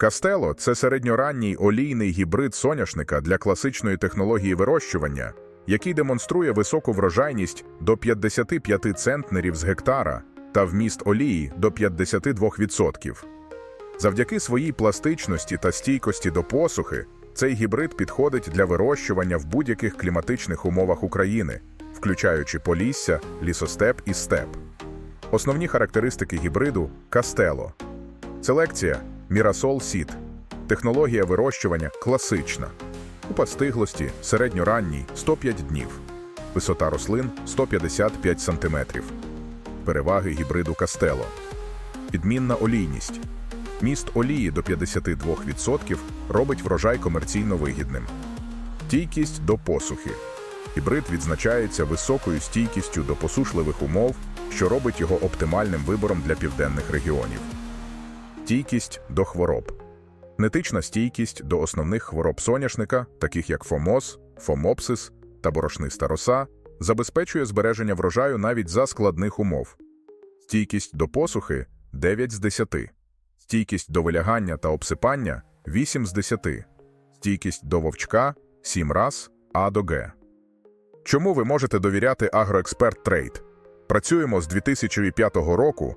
Кастело це середньоранній олійний гібрид соняшника для класичної технології вирощування, який демонструє високу врожайність до 55 центнерів з гектара та вміст олії до 52%. Завдяки своїй пластичності та стійкості до посухи, цей гібрид підходить для вирощування в будь-яких кліматичних умовах України, включаючи полісся, лісостеп і степ. Основні характеристики гібриду Кастело. Селекція Мірасол Сіт. Технологія вирощування класична. Купа стиглості середньоранній 105 днів. Висота рослин 155 см. Переваги гібриду Кастело. Підмінна олійність. Міст олії до 52% робить врожай комерційно вигідним. Стійкість до посухи. Гібрид відзначається високою стійкістю до посушливих умов, що робить його оптимальним вибором для південних регіонів. Стійкість до хвороб. Генетична стійкість до основних хвороб соняшника, таких як фомоз, фомопсис та борошниста роса, забезпечує збереження врожаю навіть за складних умов. Стійкість до посухи 9 з 10. Стійкість до вилягання та обсипання 8 з 10. Стійкість до вовчка 7 раз А до Г. Чому ви можете довіряти Агроексперт Трейд? Працюємо з 2005 року